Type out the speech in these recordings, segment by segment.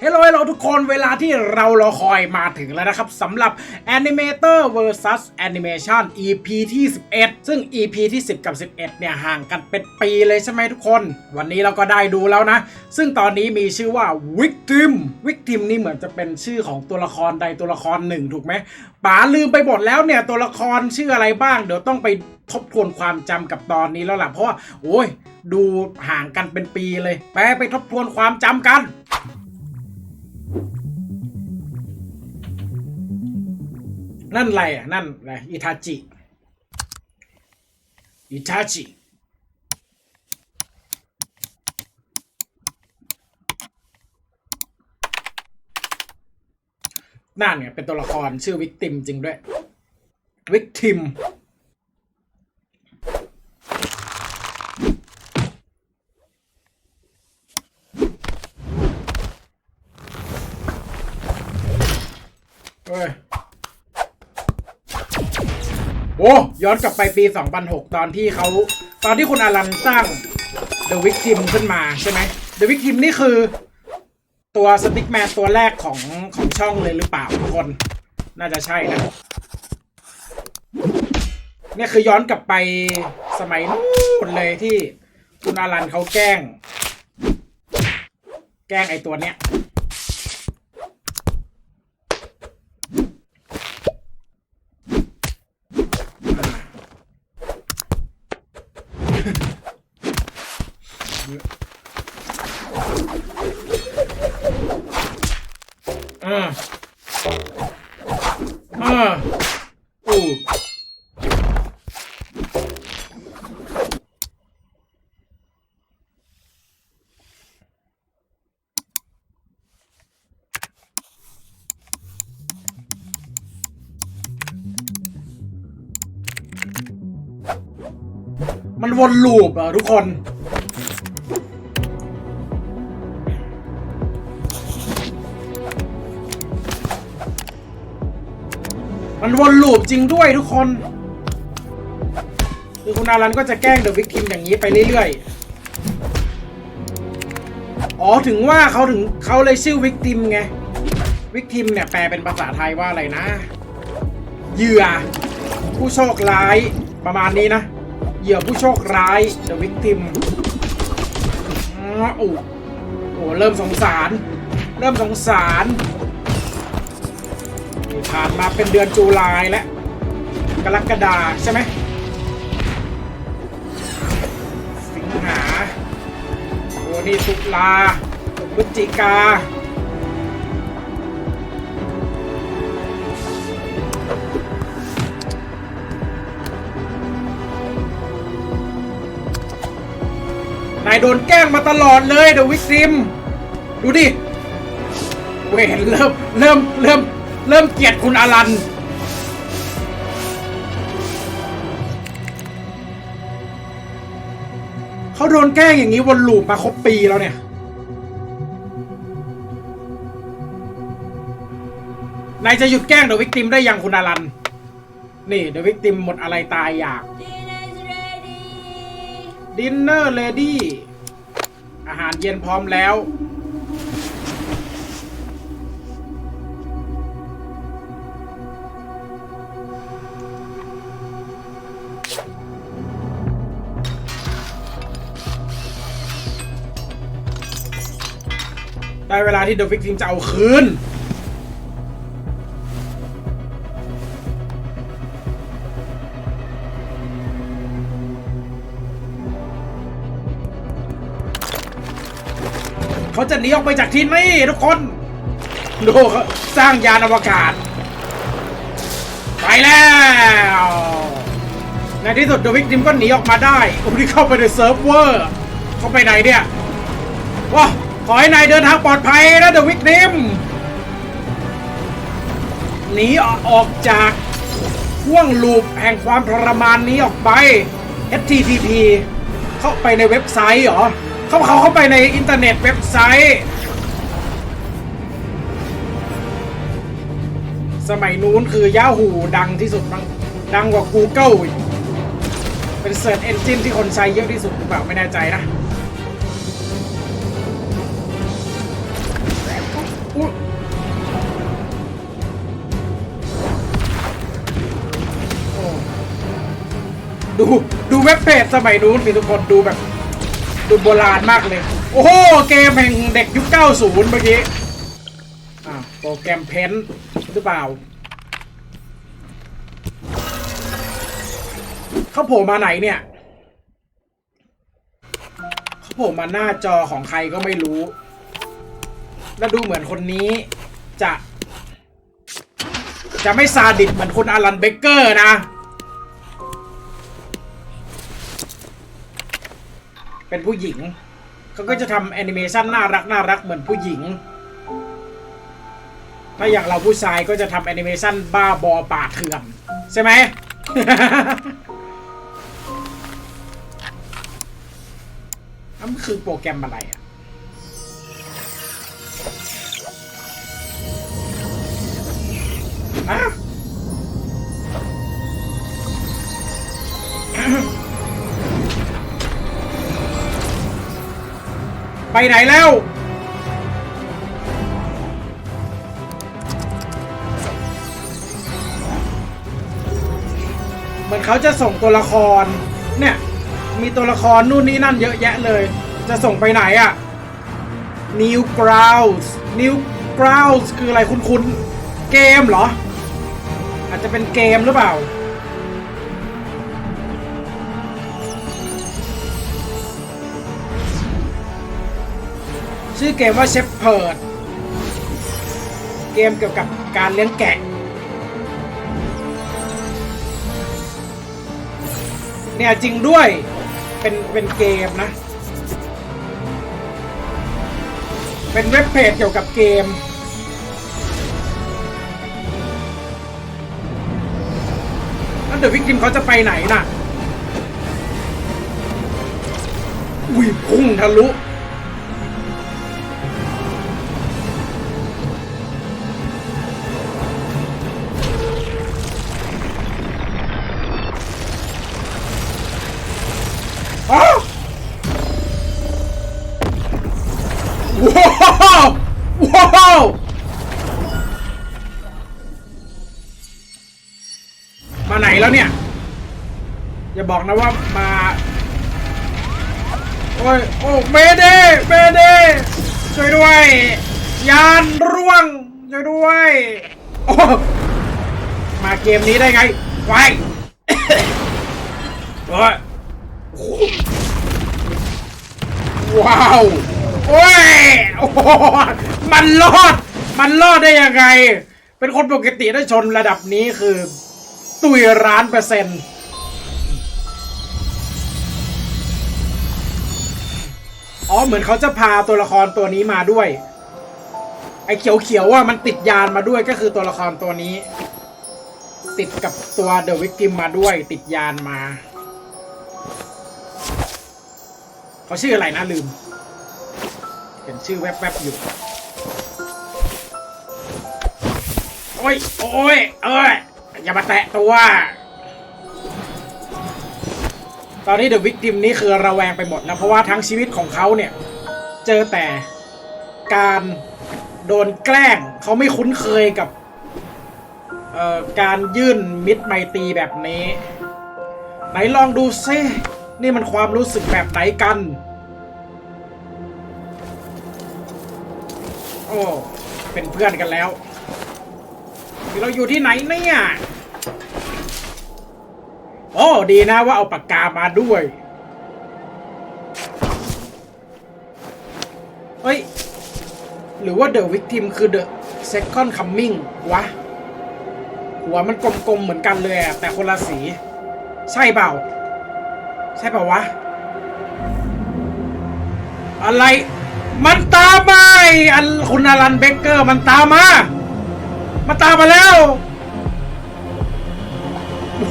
เฮลโลเฮลโลทุกคนเวลาที่เรารอคอยมาถึงแล้วนะครับสำหรับ Animator vs Animation EP ที่ 11 ซึ่ง EP ที่ 10 กับ 11 เนี่ยห่างกันเป็นปีเลยใช่ไหมทุกคน วันนี้เราก็ได้ดูแล้วนะ ซึ่งตอนนี้มีชื่อว่า Victim Victim นี่เหมือนจะเป็นชื่อของตัวละครใดตัวละครหนึ่งถูกไหมป๋าลืมไปหมดแล้วเนี่ยตัวละครชื่ออะไรบ้าง เดี๋ยวต้องไปทบทวนความจำกับตอนนี้แล้วล่ะเพราะว่าโอ้ยดูห่างกันเป็นปีเลย ไปไปทบทวนความจำกัน นั่นอะไรอะ นั่นอะไรอิทาจิ อิทาจิ นั่นเนี่ยเป็นตัวละครชื่อวิกติมจริงด้วย วิกติม เฮ้ย โอ้ย้อนกลับไปปี 2006 ตอนที่เขาตอนที่คุณอารันสร้าง The Victim ขึ้นมาใช่ไหม The Victim นี่คือ ตัวสติ๊กแมนตัวแรกของของช่องเลยหรือเปล่าทุกคน น่าจะใช่นะเนี่ยคือย้อนกลับไปสมัยนู้นเลยที่คุณอารันเขาแกล้ง แกล้งไอตัวเนี้ย มันวนลูปอะทุกคน มันวนลูปจริงด้วยทุกคน คือคุณอารันก็จะแกล้งเดอะวิกทิมอย่างนี้ไปเรื่อยๆ อ๋อถึงว่าเขาถึงเขาเลยชื่อวิกติมไง วิกติมเนี่ยแปลเป็นภาษาไทยว่าอะไรนะ เหยื่อ ผู้โชคร้ายประมาณนี้นะ เหยื่อผู้โชคร้าย The Victim อ๋อโอ้โหเริ่มสงสาร เริ่มสงสาร ผ่านมาเป็นเดือนจูลายแล้วกรกฎาใช่ไหม สิงหาโอ้นี่ตุลาพฤศจิกา โดนแกล้งมาตลอดเลยเดอะวิกซิม ดูดิเวนเริ่มเริ่มเริ่มเริ่มเกลียดคุณอารันเขาโดนแกล้งอย่างนี้วนลูปมาครบปีแล้วเนี่ย นายจะหยุดแกล้งเดอะวิกติมได้ยังคุณอารัน นี่เดอะวิกติมหมดอะไรตายอยาก ดินเนอร์เลดี้อาหารเย็นพร้อมแล้ว ได้เวลาที่เดอะฟิกทีมจะเอาคืน เขาจะหนีออกไปจากที่นี่ทุกคนดูเขาสร้างยานอวกาศ ไปแล้ว ในที่สุดเดวิกติมก็หนีออกมาได้ผมที่เข้าไปในเซิร์ฟเวอร์เข้าไปไหนเนี่ยว้าขอให้นายเดินทางปลอดภัยนะเดวิกติมหนีออกจากห่วงลูปแห่งความทรมานนี้ออกไป HTTP เข้าไปในเว็บไซต์เหรอ เขาเขาเข้าไปในอินเทอร์เน็ตเว็บไซต์ สมัยนู้นคือย่าหูดังที่สุดดังดังกว่า Google เป็นเซิร์ชเอนจินที่คนใช้เยอะที่สุดหรือเปล่าไม่แน่ใจนะดู ดูเว็บเพจสมัยนู้นสิทุกคนดูแบบ ดูโบราณมากเลย โอ้โห เกมแห่งเด็กยุค 90 เมื่อกี้อ่าโปรแกรมเพนหรือเปล่า เขาโผล่มาไหนเนี่ย เขาโผล่มาหน้าจอของใครก็ไม่รู้ แล้วดูเหมือนคนนี้จะ จะไม่ซาดิสเหมือนคุณอารันเบเกอร์นะ เป็นผู้หญิงเขาก็จะทำแอนิเมชันน่ารักน่ารักเหมือนผู้หญิง ถ้าอย่างเราผู้ชายก็จะทำแอนิเมชันบ้าบอป่าเถื่อนใช่ไหม นั่นมันคือโปรแกรมอะไรอะ อะ ไปไหนแล้ว เหมือนเขาจะส่งตัวละคร เนี่ย มีตัวละครนู่นนี่นั่นเยอะแยะเลย จะส่งไปไหนอะ New Grounds New Grounds คืออะไรคุณคุณเกมเหรอ อาจจะเป็นเกมหรือเปล่า ชื่อเกมว่า Shepherd เกมเกี่ยวกับการเลี้ยงแกะเนี่ยจริงด้วยเป็นเป็นเกมนะ เป็นเว็บเพจเกี่ยวกับเกมแล้วเดอะวิกติมเขาจะไปไหนน่ะ อุ้ยพุ่งทะลุ เกมนี้ได้ไงไว้โอ้ยว้าวโอ้ยโอ้โหมันรอด มันรอดได้ยังไง เป็นคนปกติได้ชนระดับนี้คือ ตุยร้านเปอร์เซ็นต์อ๋อเหมือนเขาจะพาตัวละครตัวนี้มาด้วย ไอ้เขียวๆว่ามันติดยานมาด้วยก็คือตัวละครตัวนี้ ติดกับตัวเดอะวิกติมมาด้วยติดยานมา เขาชื่ออะไรนะลืม เห็นชื่อแวบๆอยู่ โอ้ย โอ้ย เอ้ย อย่ามาแตะตัว ตอนนี้เดอะวิกติมนี้คือระแวงไปหมดแล้วเพราะว่าทั้งชีวิตของเขาเนี่ย เจอแต่การโดนแกล้งเขาไม่คุ้นเคยกับ เอ่อการยื่นมิตรไมตรีแบบนี้ ไหนลองดูซินี่มันความรู้สึกแบบไหนกัน โอ้เป็นเพื่อนกันแล้วเราอยู่ที่ไหนเนี่ยโอ้ดีนะว่าเอาปากกามาด้วยเฮ้ย หรือว่า The Victim คือ The Second Coming วะ หัวมันกลมๆเหมือนกันเลยอะแต่คนละสี ใช่เปล่า ใช่เปล่าวะ อะไร มันตามมาไอ้อันคุณอลันเบเกอร์มันตามมา มันตามมาแล้ว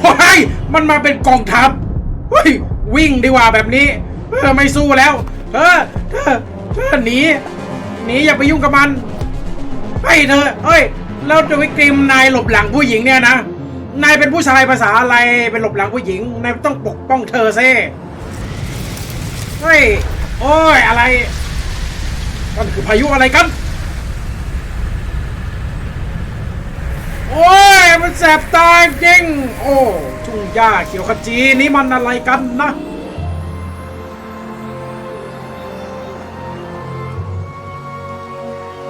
ว้ายมันมาเป็นกองทัพเฮ้ยวิ่งดีกว่าแบบนี้เออไม่สู้แล้วเธอเธอเธอหนีหนีอย่าไปยุ่งกับมันไอ้เธอเฮ้ย แล้วเดวิกติมนายหลบหลังผู้หญิงเนี่ยนะ นายเป็นผู้ชายภาษาอะไรเป็นหลบหลังผู้หญิง นายต้องปกป้องเธอเซิเฮ้ย โอ้ย อะไรมันคือพายุอะไรกัน โอ้ย มันแสบตาจริง โอ้ ทุทุ่งหญ้าเขียวขจีนี่มันอะไรกันนะ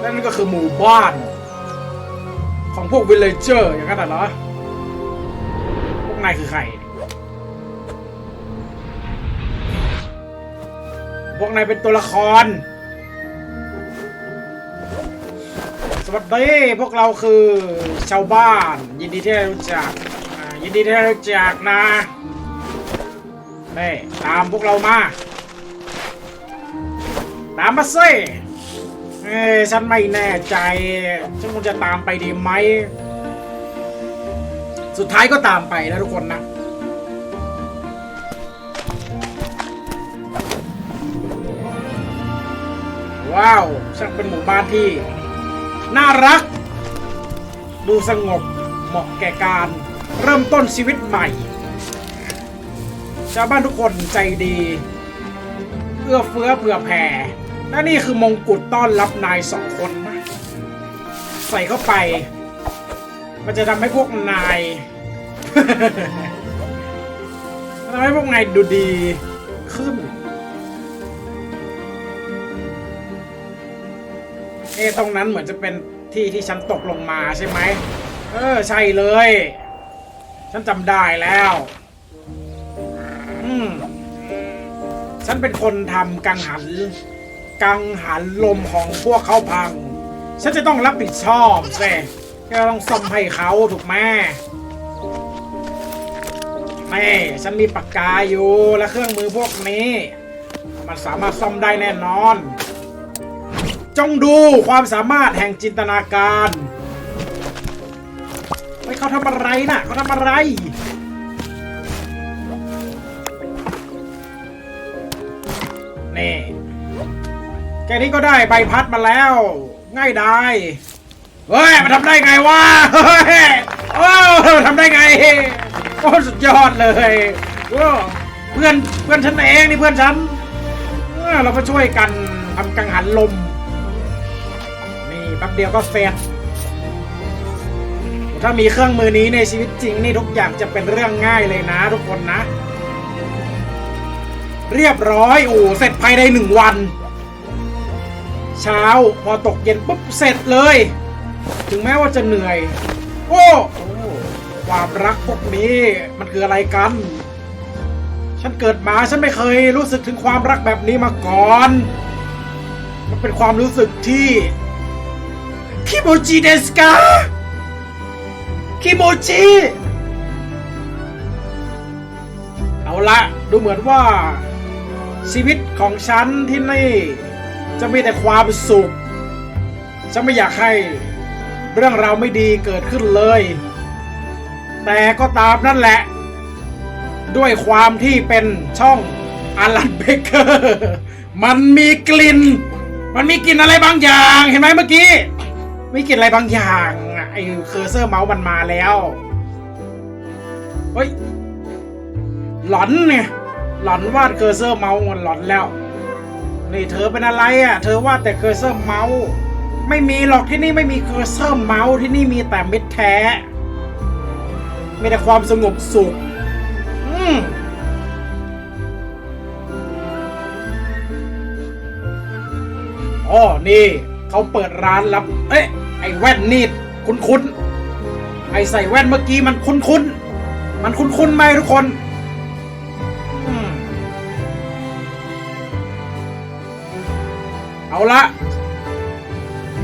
นั่นก็คือหมู่บ้าน ของพวกวิลเลเจอร์อย่างนั้นเหรอ พวกนายคือใคร พวกนายเป็นตัวละคร สวัสดีพวกเราคือชาวบ้าน ยินดีที่ได้รู้จักยินดีที่ได้รู้จักนะนี่ตามพวกเรามา ตามมาสิ เอ้ยฉันไม่แน่ใจ ฉันควรจะตามไปดีไหม สุดท้ายก็ตามไปนะทุกคนนะ ว้าวช่างเป็นหมู่บ้านที่ น่ารัก ดูสงบ เหมาะแก่การเริ่มต้นชีวิตใหม่ ชาวบ้านทุกคนใจดี เอื้อเฟื้อเผื่อแผ่ และนี่คือมงกุฎต้อนรับนายสองคนนะใส่เข้าไป มันจะทำให้พวกนายทำให้พวกนายดูดีขึ้นเอตรงนั้นเหมือนจะเป็นที่ที่ฉันตกลงมาใช่ไหม เออ ใช่เลย ฉันจำได้แล้ว อืม ฉันเป็นคนทำกังหัน กังหันลมของพวกเขาพัง ฉันจะต้องรับผิดชอบสิก็ต้องซ่อมให้เขาถูกไหมแม่ฉันมีปากกาอยู่และเครื่องมือพวกนี้ มันสามารถซ่อมได้แน่นอน จงดูความสามารถแห่งจินตนาการเฮ้ยเขาทำอะไรน่ะเขาทำอะไรนี่ แค่นี้ก็ได้ใบพัดมาแล้ว ง่ายได้เฮ้ยมันทำได้ไงวะเฮ้ยโอ้ทำได้ไงโอ้สุดยอดเลยโอ้เพื่อนเพื่อนฉันเองนี่เพื่อนฉันเรามาช่วยกันทำกังหันลมนี่แป๊บเดียวก็เสร็จถ้ามีเครื่องมือนี้ในชีวิตจริงนี่ทุกอย่างจะเป็นเรื่องง่ายเลยนะทุกคนนะ เรียบร้อยโอ้เสร็จภายในหนึ่งวัน เช้าพอตกเย็นปุ๊บเสร็จเลย ถึงแม้ว่าจะเหนื่อย โอ้ความรักพวกนี้มันคืออะไรกัน ฉันเกิดมาฉันไม่เคยรู้สึกถึงความรักแบบนี้มาก่อน มันเป็นความรู้สึกที่คิโมจิเดสกาคิโมจิเอาละดูเหมือนว่าชีวิตของฉันที่นี่ จะมีแต่ความสุข ฉันไม่อยากให้เรื่องราวไม่ดีเกิดขึ้นเลย แต่ก็ตามนั่นแหละ ด้วยความที่เป็นช่องอลันเบเกอร์มันมีกลิ่น มันมีกลิ่นอะไรบางอย่างเห็นไหมเมื่อกี้มีกลิ่นอะไรบางอย่างไอ้เคอร์เซอร์เมาส์มันมาแล้วเฮ้ยหลอนเนี่ยหลอนวาดเคอร์เซอร์เมาส์มันหลอนแล้ว นี่เธอเป็นอะไรอะ เธอว่าแต่เคอร์เซอร์เมาส์ไม่มีหรอกที่นี่ไม่มีเคอร์เซอร์เมาส์ที่นี่มีแต่เมิตรแท้มีแต่ความสงบสุข อืมอ๋อนี่เขาเปิดร้านรับ เอ๊ะ ไอ้แว่นนี่คุ้นคุ้นๆไอ้ใส่แว่นเมื่อกี้มันคุ้นคุ้นๆมันคุ้นคุ้นๆไหมทุกคน เอาละ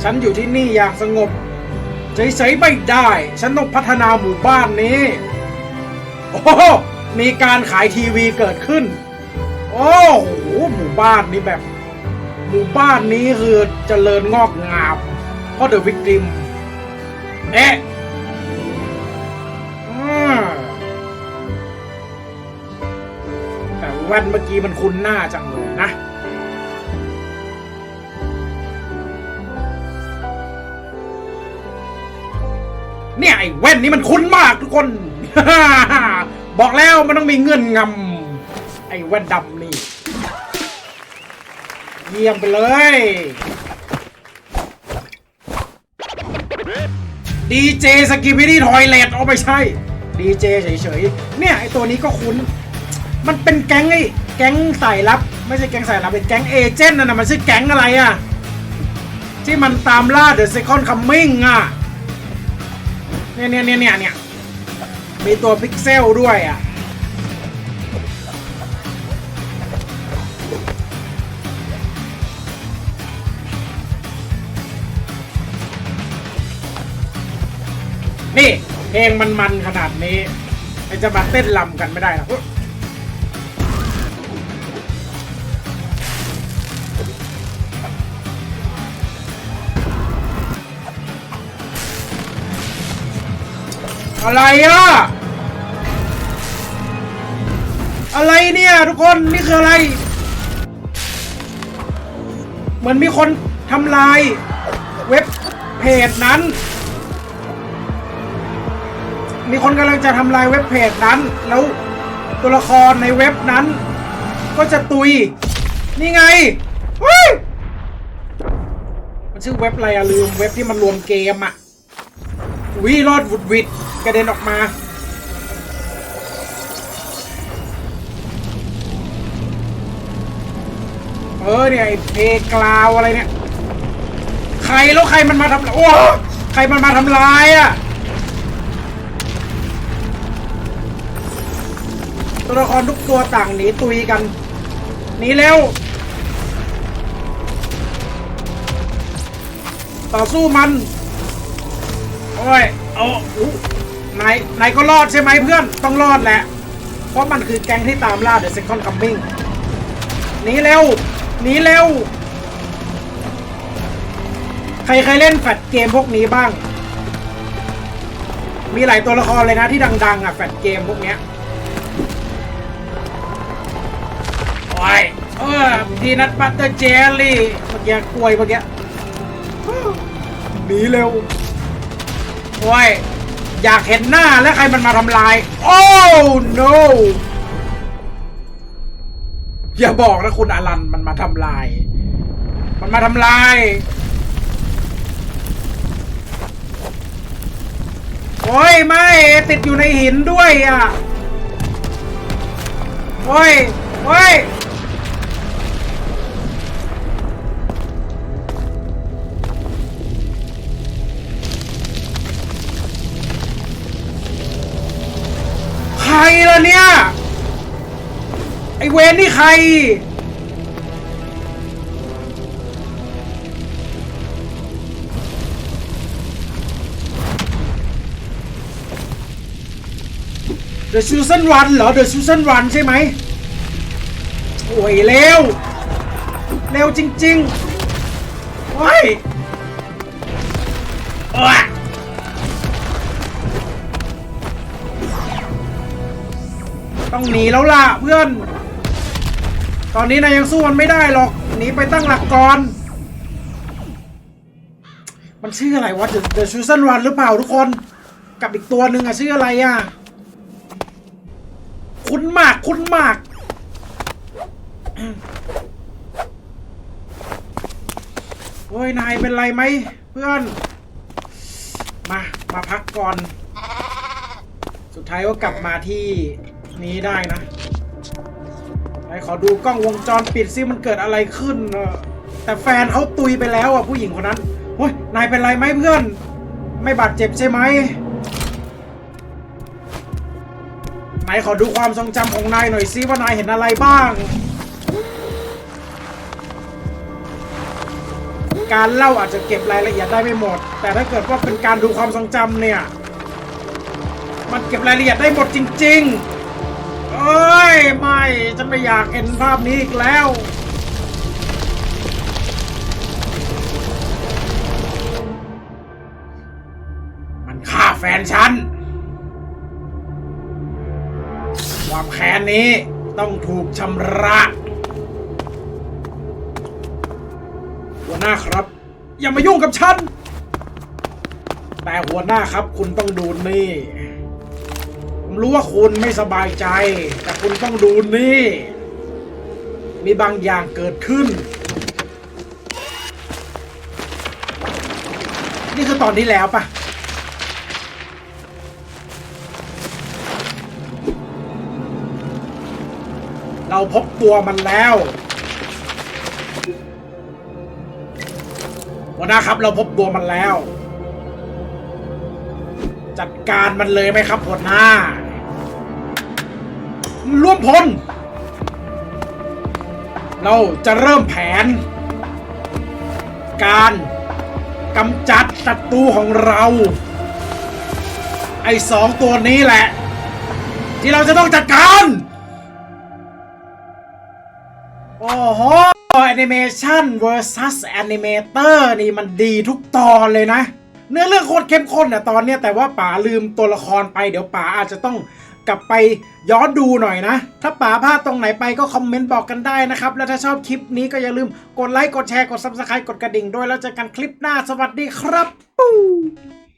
ฉันอยู่ที่นี่อย่างสงบเฉยๆไม่ได้ ฉันต้องพัฒนาหมู่บ้านนี้ โอ้โหมีการขายทีวีเกิดขึ้น โอ้โหหมู่บ้านนี้แบบ หมู่บ้านนี้คือเจริญงอกงามเพราะเดอะวิกติม เอ๊ะแต่ว่นเมื่อกี้มันคุ้นหน้าจังเลยนะ เนี่ยไอ้แว่นนี้มันคุ้นมากทุกคน บอกแล้วมันต้องมีเงื่อนงำไอ้แว่นดำนี่ เยี่ยมไปเลย ดีเจสกิบิดี้ทอยเลตเอาไม่ใช่ดีเจเฉยๆ เนี่ยไอตัวนี้ก็คุ้น มันเป็นแก๊งไอ้แก๊งสายลับ ไม่ใช่แก๊งสายลับ เป็นแก๊งเอเจนต์นะนะมันชื่อแก๊งอะไรอะที่มันตามล่าเดอะเซคอนคัมมิ่งอะ เนี่ยเนี่ยเนี่ยเนี่ยเนี่ยมีตัวพิกเซลด้วยอะนี่เพลงมันมันขนาดนี้ไอจะมาเต้นลำกันไม่ได้หร อะไรอะ อะไรเนี่ยทุกคนนี่คืออะไร เหมือนมีคนทำลาย เว็บเพจนั้น มีคนกำลังจะทำลายเว็บเพจนั้น แล้วตัวละครในเว็บนั้น ก็จะตุย นี่ไงเฮ้ยมันชื่อเว็บอะไรอะลืมเว็บที่มันรวมเกมอะวิรอดวุดวิด กระเด็นออกมาเออเนี่ยไอ้เพกลาวอะไรเนี่ย ใครแล้วใครมันมาทำโอ้ใครมันมาทำลายอะตัวละครทุกตัวต่างหนีตุยกันหนีเร็วต่อสู้มัน โอ้ย เอาอู้ นายนายก็รอดใช่ไหมเพื่อน ต้องรอดแหละ เพราะมันคือแก๊งที่ตามล่าเดอะเซคอนคัมมิ่งหนีเร็วหนีเร็ว ใครเคยเล่นแฟลชเกมพวกนี้บ้าง มีหลายตัวละครเลยนะที่ดัง ๆ อะแฟลชเกมพวกเนี้ยโอ้ยเออพีนัทบัตเตอร์เจลลี่เมื่อกี้กล้วยเมื่อกี้หนีเร็วโอ้ย อยากเห็นหน้าแล้วใครมันมาทำลาย โอ้ no อย่าบอกนะคุณอลันมันมาทำลาย มันมาทำลาย โอ้ย ไม่ ติดอยู่ในหินด้วยอะ โอ้ย โอ้ย อเวนนี่ใครเดอะซูซันวันเหรอเดอะซูซันวันใช่ไหมโอ้ยเร็ว เร็วจริงๆโอ้ยโอ้ยต้องหนีแล้วล่ะเพื่อน ตอนนี้นายยังสู้มันไม่ได้หรอก หนีไปตั้งหลักก่อน มันชื่ออะไรวะ The The Chosen One หรือเปล่าทุกคน กับอีกตัวหนึ่งอะชื่ออะไรอะคุ้นมากคุ้นมาก โอ้ย นายเป็นไรไหมเพื่อน มา มาพักก่อน สุดท้ายก็กลับมาที่นี้ได้นะ นขอดูกล้องวงจรปิดซิมันเกิดอะไรขึ้น แต่แฟนเขาตุยไปแล้วอะผู้หญิงคนนั้นโอ้ยนายเป็นไรไหมเพื่อน ไม่บาดเจ็บใช่ไหมไหนขอดูความทรงจำของนายหน่อยซิว่านายเห็นอะไรบ้าง การเล่าอาจจะเก็บรายละเอียดได้ไม่หมด แต่ถ้าเกิดว่าเป็นการดูความทรงจำเนี่ย มันเก็บรายละเอียดได้หมดจริง ๆ อ้ย ไม่ ฉันไม่อยากเห็นภาพนี้อีกแล้ว มันฆ่าแฟนฉัน ความแค้นนี้ต้องถูกชำระ หัวหน้าครับ อย่ามายุ่งกับฉัน แต่หัวหน้าครับคุณต้องดูนี่ รู้ว่าคุณไม่สบายใจ แต่คุณต้องดูนี่ มีบางอย่างเกิดขึ้น นี่คือตอนนี้แล้วปะเราพบตัวมันแล้วหัวหน้าครับ เราพบตัวมันแล้ว จัดการมันเลยไหมครับหัวหน้า ร่วมพล เราจะเริ่มแผน การกำจัดศัตรูของเรา ไอ้สองตัวนี้แหละ ที่เราจะต้องจัดการ โอ้โหแอนิเมชัน versus animator นี่มันดีทุกตอนเลยนะ เนื้อเรื่องโคตรเข้มข้นอะตอนเนี้ยแต่ว่าป๋าลืมตัวละครไปเดี๋ยวป๋าอาจจะต้อง กลับไปย้อนดูหน่อยนะ ถ้าป๋าพลาดตรงไหนไปก็คอมเมนต์บอกกันได้นะครับ แล้วถ้าชอบคลิปนี้ก็อย่าลืมกดไลค์ กดแชร์ กด subscribe กดกระดิ่งด้วย แล้วเจอกันคลิปหน้า สวัสดีครับปู